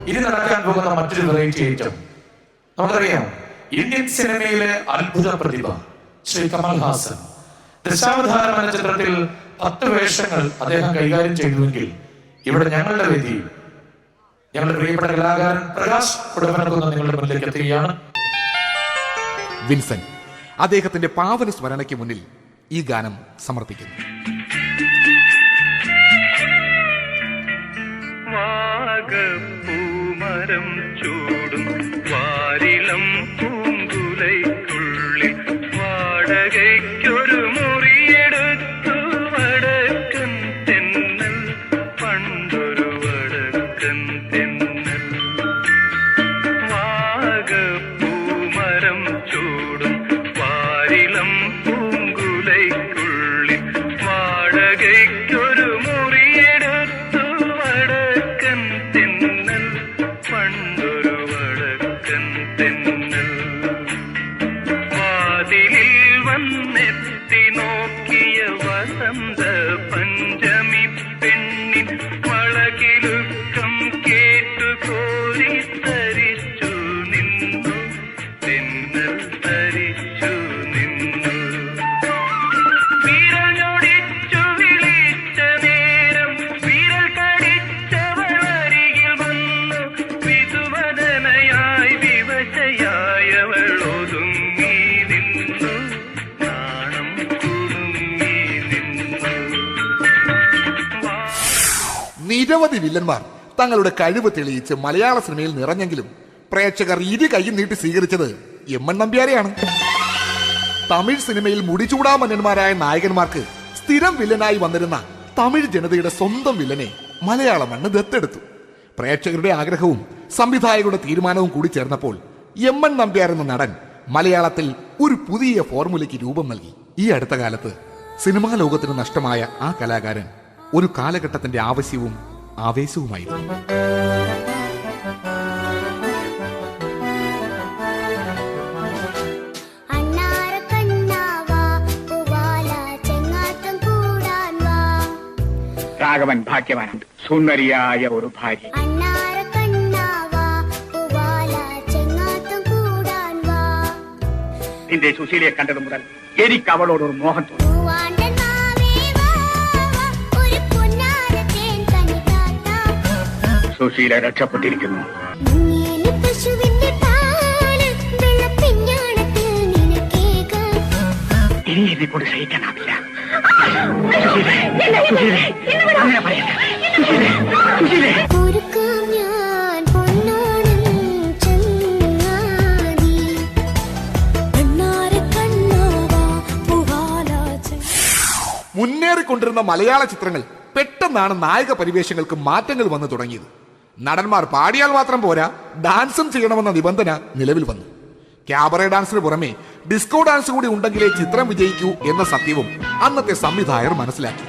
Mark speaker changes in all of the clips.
Speaker 1: ഇനി നടക്കാൻ പോകുന്ന മറ്റൊരു വെറൈറ്റി ഐറ്റം നമുക്കറിയാം ഇന്ത്യൻ സിനിമയിലെ അത്ഭുത പ്രതിഭ ശ്രീ കമൽഹാസൻ. ദശാവതാരം എന്ന ചിത്രത്തിൽ പത്ത് വേഷങ്ങൾ അദ്ദേഹം കൈകാര്യം ചെയ്തുവെങ്കിൽ ഇവിടെ ഞങ്ങളുടെ വേദി ഞങ്ങളുടെ പ്രിയപ്പെട്ട കലാകാരൻ പ്രകാശ് കൊടുക്കുന്ന നിങ്ങളുടെ മുന്നിലേക്ക് എത്തുകയാണ്.
Speaker 2: വിൻസൻ അദ്ദേഹത്തിന്റെ പാവന സ്മരണയ്ക്ക് മുന്നിൽ ഈ ഗാനം സമർപ്പിക്കുന്നു.
Speaker 3: വാഗപ്പൂമരം ചൂടും വാരിളം പൂങ്കുലൈക്കുള്ളിൽ വാടകയ്ക്കൊരു മുറിയെടുത്തു വടക്കൻ തെന്നൽ പണ്ടൊരു വടക്കൻ மழகிலும்
Speaker 2: നിരവധി വില്ലന്മാർ തങ്ങളുടെ കഴിവ് തെളിയിച്ച് മലയാള സിനിമയിൽ നിറഞ്ഞെങ്കിലും പ്രേക്ഷകർ ഇരു കൈയും നീട്ടി സ്വീകരിച്ചത് എം എൻ നമ്പ്യാരെയാണ്. തമിഴ് സിനിമയിൽ മുടിചൂടാമന്നന്മാരായ നായകന്മാർക്ക് സ്ഥിരം വില്ലനായി വന്നിരുന്ന തമിഴ് ജനതയുടെ സ്വന്തം വില്ലനെ മലയാള മണ്ണ് ദത്തെടുത്തു. പ്രേക്ഷകരുടെ ആഗ്രഹവും സംവിധായകരുടെ തീരുമാനവും കൂടി ചേർന്നപ്പോൾ എം എൻ നമ്പ്യാർ എന്ന നടൻ മലയാളത്തിൽ ഒരു പുതിയ ഫോർമുലയ്ക്ക് രൂപം നൽകി. ഈ അടുത്ത കാലത്ത് സിനിമാ ലോകത്തിന് നഷ്ടമായ ആ കലാകാരൻ ഒരു കാലഘട്ടത്തിന്റെ ആവശ്യവും ആവേശവുമായിരുന്നു.
Speaker 4: അണ്ണാര കണ്ണാവാ പൂവാല ചെങ്ങാത്തം കൂടാൻ വാ.
Speaker 5: രാഘവൻ ഭാഗ്യവാനുണ്ട്. സുന്ദരിയായ ഒരു ഭാര്യ.
Speaker 4: അണ്ണാര കണ്ണാവാ പൂവാല ചെങ്ങാത്തം കൂടാൻ വാ.
Speaker 5: നിന്റെ സുശീലയെ കണ്ടത് മുതൽ എനിക്ക് അവളോടൊരു ഒരു മോഹം തോന്നി. സുശീല രക്ഷപ്പെട്ടിരിക്കുന്നു. ഇനി എന്നെ കൊണ്ട് സഹിക്കാനാവില്ല അങ്ങനെ പറയണ്ട. സുശീലേ,
Speaker 2: മുന്നേറിക്കൊണ്ടിരുന്ന മലയാള ചിത്രങ്ങൾ പെട്ടെന്നാണ് നായക പരിവേഷങ്ങൾക്ക് മാറ്റങ്ങൾ വന്നു തുടങ്ങിയത്. നടന്മാർ പാടിയാൽ മാത്രം പോരാ. ഡാൻസും ചെയ്യണമെന്ന നിബന്ധന നിലവിൽ വന്നു. ക്യാബറ ഡാൻസിന് പുറമെ ഡിസ്കോ ഡാൻസ് കൂടി ഉണ്ടെങ്കിലേ ചിത്രം വിജയിക്കൂ എന്ന സത്യവും അന്നത്തെ സംവിധായകർ മനസ്സിലാക്കി.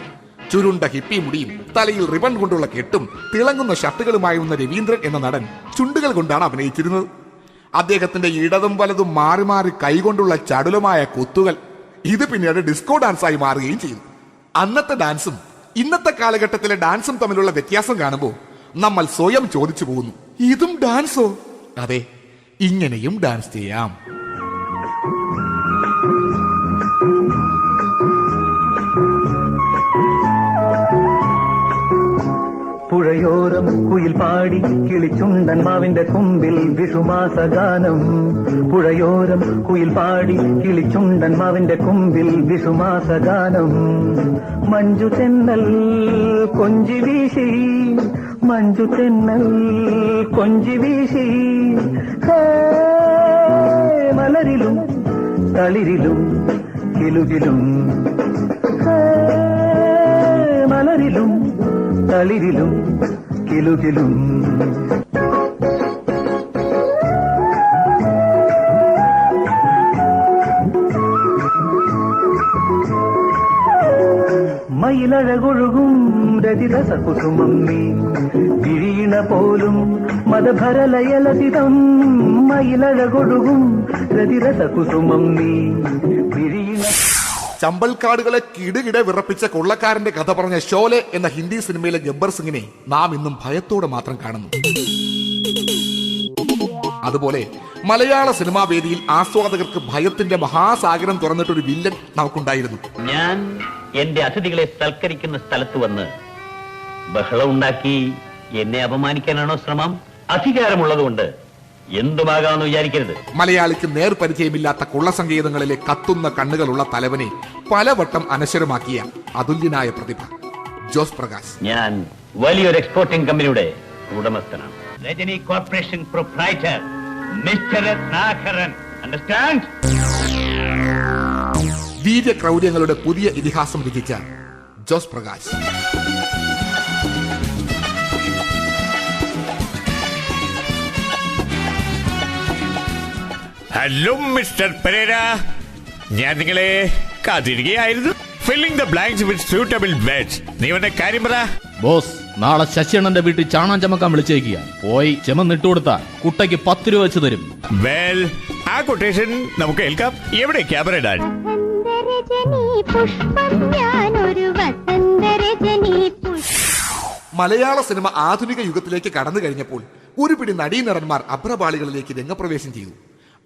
Speaker 2: ചുരുണ്ട ഹിപ്പി മുടിയും തലയിൽ റിബൺ കൊണ്ടുള്ള കെട്ടും തിളങ്ങുന്ന ഷർട്ടുകളുമായി വന്ന രവീന്ദ്രൻ എന്ന നടൻ ചുണ്ടുകൾ കൊണ്ടാണ് അഭിനയിച്ചിരുന്നത്. അദ്ദേഹത്തിന്റെ ഇടതും വലതും മാറി മാറി കൈകൊണ്ടുള്ള ചടുലമായ കൊത്തുകൾ ഇത് പിന്നീട് ഡിസ്കോ ഡാൻസായി മാറുകയും ചെയ്തു. അന്നത്തെ ഡാൻസും ഇന്നത്തെ കാലഘട്ടത്തിലെ ഡാൻസും തമ്മിലുള്ള വ്യത്യാസം കാണുമ്പോൾ നമ്മൾ സ്വയം ചോദിച്ചു പോകുന്നു. ഇതും ഡാൻസോ അതെ. ഇങ്ങനെയും ഡാൻസ് ചെയ്യാം.
Speaker 6: പുഴയോരം കുയിൽ പാടി കിളിച്ചുണ്ടൻ മാവിന്റെ കൊമ്പിൽ വിഷുമാസ ഗാനം പുഴയോരം കുയിൽ പാടി കിളിച്ചുണ്ടൻ മാവിന്റെ കൊമ്പിൽ വിഷുമാസ ഗാനം മഞ്ജു തെന്നൽ കൊഞ്ചി വീശി മഞ്ജു തെന്നൽ കൊഞ്ചി വീശി. മലരിലും തളിരിലും കിലുകിലും. മലരിലും തളിരിലും കിലുകിലും മയിലഴകൊഴുകും രതിരസ കുസുമം നീ വിഴീണ പോലും മതഭരലയലതിതം മയിലഴകൊഴുകും രതിരസ കുസുമം നീ വിഴീണ
Speaker 2: ചമ്പൽക്കാടുകളെ കിടുകിടെ വിറപ്പിച്ച കൊള്ളക്കാരന്റെ കഥ പറഞ്ഞ ഷോലെ എന്ന ഹിന്ദി സിനിമയിലെ ഗബ്ബർ സിംഗിനെ നാം ഇന്നും ഭയത്തോടെ മാത്രം കാണുന്നു. അതുപോലെ മലയാള സിനിമാ വേദിയിൽ ആസ്വാദകർക്ക് ഭയത്തിന്റെ മഹാസാഗരം തുറന്നിട്ടൊരു വില്ലൻ നമുക്കുണ്ടായിരുന്നു.
Speaker 7: ഞാൻ എന്റെ അതിഥികളെ സൽക്കരിക്കുന്ന സ്ഥലത്ത് വന്ന് ബഹളം ഉണ്ടാക്കി എന്നെ അപമാനിക്കാനാണോ ശ്രമം? അധികാരമുള്ളതുകൊണ്ട് എന്തുമാകാമെന്ന് വിചാരിക്കരുത്.
Speaker 2: മലയാളിക്ക് നേർപരിചയമില്ലാത്ത കുള്ളസങ്കേതങ്ങളിലെ കത്തുന്ന കണ്ണുകളുള്ള തലവനെ പലവട്ടം അനശ്വരമാക്കിയ അതുല്യനായ പ്രതിഭ ജോസ് പ്രകാശ്.
Speaker 7: ഞാൻ വലിയൊരു എക്സ്പോർട്ടിംഗ് കമ്പനിയുടെ ഉടമസ്ഥനാണ്. Rajani corporation proprietor mister Ratnakaran understand
Speaker 2: വീര്യക്രൗര്യങ്ങളുടെ പുതിയ ഇതിഹാസം രചിച്ച Jose Prakash.
Speaker 8: Hello mister Pereira ഞാൻ നിങ്ങളെ കാത്തിരിക്കുകയായിരുന്നു. Filling the blanks with suitable beds നീ വന്ന കാര്യം പറ.
Speaker 9: ബോസ് നാളെ ശശിയണ്ണന്റെ വീട്ടിൽ ചാണാൻ ചമക്കാൻ വിളിച്ചേക്കുക. പോയി ചെമന്നിട്ട് കൊടുത്താൽ കുട്ടയ്ക്ക് പത്ത് രൂപ വെച്ച് തരും.
Speaker 8: വെൽ ആ കൊട്ടേഷൻ നമുക്ക് ഏൽക്കാം. എവിടെ ക്യാമറ ഇടാൻ?
Speaker 2: മലയാള സിനിമ ആധുനിക യുഗത്തിലേക്ക് കടന്നു കഴിഞ്ഞപ്പോൾ ഒരു പിടി നടീനടന്മാർ അഭ്രപാളികളിലേക്ക് രംഗപ്രവേശം ചെയ്തു.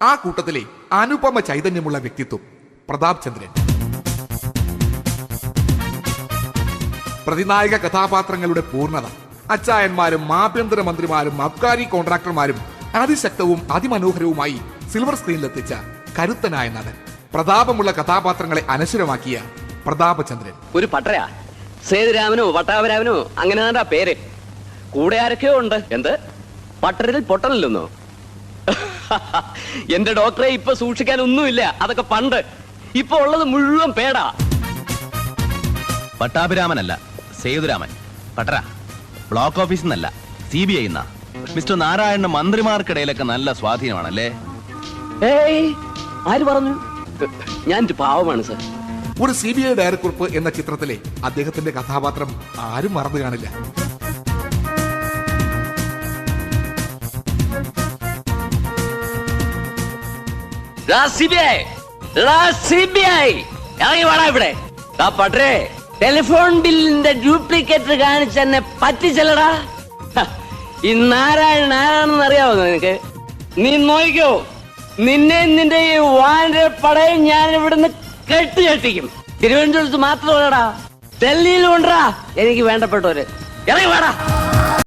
Speaker 2: ആ കൂട്ടത്തിലെ അനുപമ ചൈതന്യമുള്ള വ്യക്തിത്വം പ്രതാപ് ചന്ദ്രൻ. പ്രതിനായക കഥാപാത്രങ്ങളുടെ പൂർണത അച്ചായന്മാരും ആഭ്യന്തര മന്ത്രിമാരും അബ്കാരി കോൺട്രാക്ടർമാരും അതിശക്തവും അതിമനോഹരവുമായി സിൽവർ സ്ക്രീനിലെത്തിച്ച കരുത്തനായ നടൻ പ്രതാപമുള്ള കഥാപാത്രങ്ങളെ അനശ്വരമാക്കിയ പ്രതാപചന്ദ്രൻ
Speaker 10: ഒരു പട്ടരാ സേതുരാമനോ വട്ടാപരാമനോ അങ്ങനെ പേര്. കൂടെ ആരൊക്കെയോ ഉണ്ട്. എന്ത്? പട്ടരിൽ പൊട്ടനില്ലെന്നോ? എന്റെ ഡോക്ടറെ ഇപ്പൊ സൂക്ഷിക്കാൻ ഒന്നുമില്ല. അതൊക്കെ പണ്ട്. ഇപ്പൊ ഉള്ളത് മുഴുവൻ പേടാ.
Speaker 11: പട്ടാഭിരാമനല്ല സേതുരാമൻ. പട്ടര ബ്ലോക്ക് ഓഫീസിൽ നിന്നല്ല C B I mister Narayana മന്ത്രിമാർക്കിടയിലൊക്കെ നല്ല സ്വാധീനമാണല്ലേ?
Speaker 10: ഏയ് ആര് പറഞ്ഞു? ഞാൻ പാവമാണ് സർ.
Speaker 2: ഒരു സി ബി ഐ ഡയറക്കുറിപ്പ് എന്ന ചിത്രത്തിലെ അദ്ദേഹത്തിന്റെ കഥാപാത്രം ആരും മറന്നു കാണില്ല.
Speaker 10: ഇവിടെ. ദാ പട്ടരേ ടെലിഫോൺ ബില്ലിന്റെ ഡ്യൂപ്ലിക്കേറ്റ് കാണിച്ച് എന്നെ പറ്റിച്ചല്ലടാ. ഈ നാരായണൻ ആരാണെന്ന് അറിയാവോ നിനക്ക്? നീ നോക്കിക്കോ നിന്നെ നിന്റെ ഈ വാന്റെ പടയും ഞാൻ ഇവിടുന്ന് കെട്ടി കെട്ടിക്കും. തിരുവനന്തപുരത്ത് മാത്രമല്ലടാ. ഡൽഹിയിലും ഉണ്ടാ എനിക്ക് വേണ്ടപ്പെട്ടവര്. ഇറങ്ങി വേടാ.